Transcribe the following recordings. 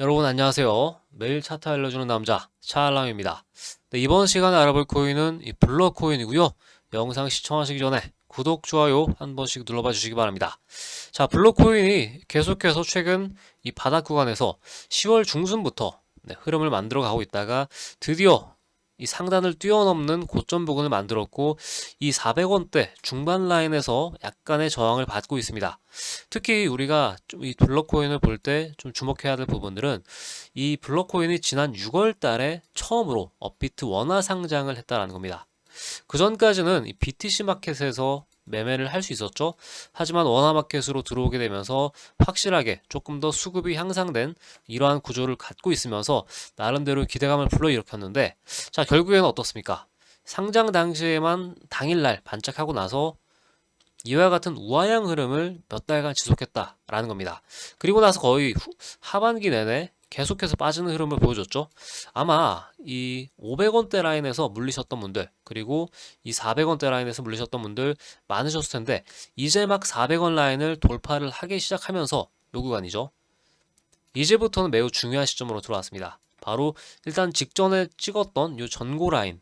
여러분 안녕하세요. 매일 차트 알려주는 남자 차알람입니다. 네, 이번 시간에 알아볼 코인은 이 블러 코인이고요. 영상 시청하시기 전에 구독, 좋아요 한 번씩 눌러봐 주시기 바랍니다. 자, 블러 코인이 계속해서 최근 이 바닥 구간에서 10월 중순부터 네, 흐름을 만들어 가고 있다가 드디어 이 상단을 뛰어넘는 고점 부근을 만들었고 이 400원대 중반 라인에서 약간의 저항을 받고 있습니다. 특히 우리가 좀 이 블록코인을 볼 때 좀 주목해야 될 부분들은 이 블록코인이 지난 6월 달에 처음으로 업비트 원화 상장을 했다라는 겁니다. 그 전까지는 이 BTC 마켓에서 매매를 할 수 있었죠. 하지만 원화 마켓으로 들어오게 되면서 확실하게 조금 더 수급이 향상된 이러한 구조를 갖고 있으면서 나름대로 기대감을 불러일으켰는데 자 결국에는 어떻습니까? 상장 당시에만 당일날 반짝하고 나서 이와 같은 우하향 흐름을 몇 달간 지속했다라는 겁니다. 그리고 나서 거의 후- 하반기 내내 계속해서 빠지는 흐름을 보여줬죠. 아마 이 500원대 라인에서 물리셨던 분들 그리고 이 400원대 라인에서 물리셨던 분들 많으셨을 텐데 이제 막 400원 라인을 돌파를 하기 시작하면서 요 구간이죠. 이제부터는 매우 중요한 시점으로 들어왔습니다. 바로 일단 직전에 찍었던 요 전고 라인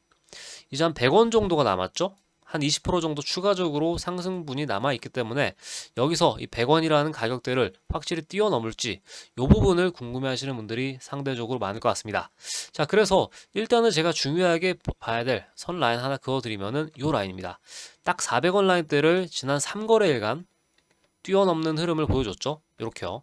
이제 한 100원 정도가 남았죠? 한 20% 정도 추가적으로 상승분이 남아 있기 때문에 여기서 이 100원이라는 가격대를 확실히 뛰어넘을지 이 부분을 궁금해 하시는 분들이 상대적으로 많을 것 같습니다. 자, 그래서 일단은 제가 중요하게 봐야 될 선 라인 하나 그어 드리면은 이 라인입니다. 딱 400원 라인대를 지난 3거래일간 뛰어넘는 흐름을 보여줬죠. 이렇게요.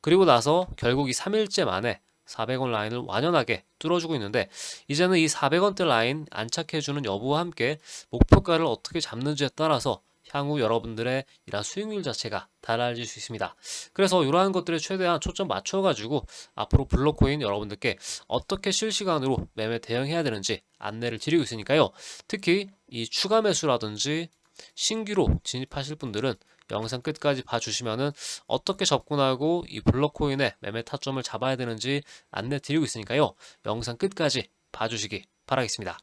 그리고 나서 결국 이 3일째 만에 400원 라인을 완연하게 뚫어주고 있는데 이제는 이 400원대 라인 안착해주는 여부와 함께 목표가를 어떻게 잡는지에 따라서 향후 여러분들의 이러한 수익률 자체가 달라질 수 있습니다. 그래서 이러한 것들에 최대한 초점 맞춰가지고 앞으로 블록코인 여러분들께 어떻게 실시간으로 매매 대응해야 되는지 안내를 드리고 있으니까요. 특히 이 추가 매수라든지 신규로 진입하실 분들은 영상 끝까지 봐주시면은 어떻게 접근하고 이 블록코인의 매매 타점을 잡아야 되는지 안내 드리고 있으니까요. 영상 끝까지 봐주시기 바라겠습니다.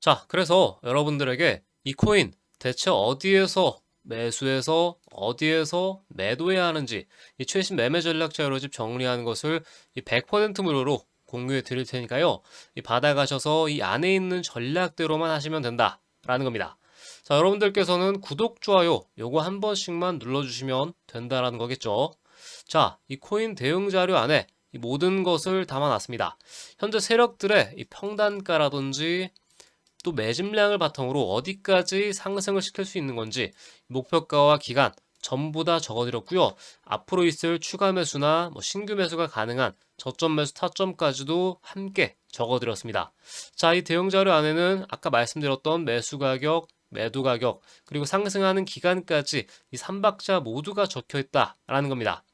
자, 그래서 여러분들에게 이 코인 대체 어디에서 매수해서 어디에서 매도해야 하는지 이 최신 매매 전략 자료집 정리하는 것을 이 100% 무료로 공유해 드릴 테니까요. 이 받아가셔서 이 안에 있는 전략대로만 하시면 된다라는 겁니다. 자, 여러분들께서는 구독, 좋아요 요거 한 번씩만 눌러주시면 된다라는 거겠죠. 자, 이 코인 대응 자료 안에 이 모든 것을 담아놨습니다. 현재 세력들의 이 평단가라든지 또 매집량을 바탕으로 어디까지 상승을 시킬 수 있는 건지 목표가와 기간 전부 다 적어드렸고요. 앞으로 있을 추가 매수나 뭐 신규 매수가 가능한 저점 매수 타점까지도 함께 적어드렸습니다. 자, 이 대응 자료 안에는 아까 말씀드렸던 매수 가격, 매도 가격, 그리고 상승하는 기간까지 이 3박자 모두가 적혀 있다라는 겁니다.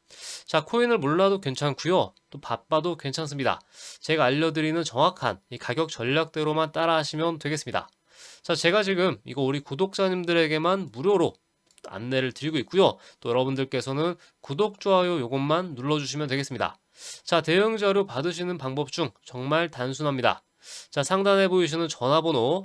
자, 코인을 몰라도 괜찮고요. 또 바빠도 괜찮습니다. 제가 알려드리는 정확한 이 가격 전략대로만 따라하시면 되겠습니다. 자, 제가 지금 이거 우리 구독자님들에게만 무료로 안내를 드리고 있고요. 또 여러분들께서는 구독, 좋아요 요것만 눌러주시면 되겠습니다. 자, 대응 자료 받으시는 방법 중 정말 단순합니다. 자, 상단에 보이시는 전화번호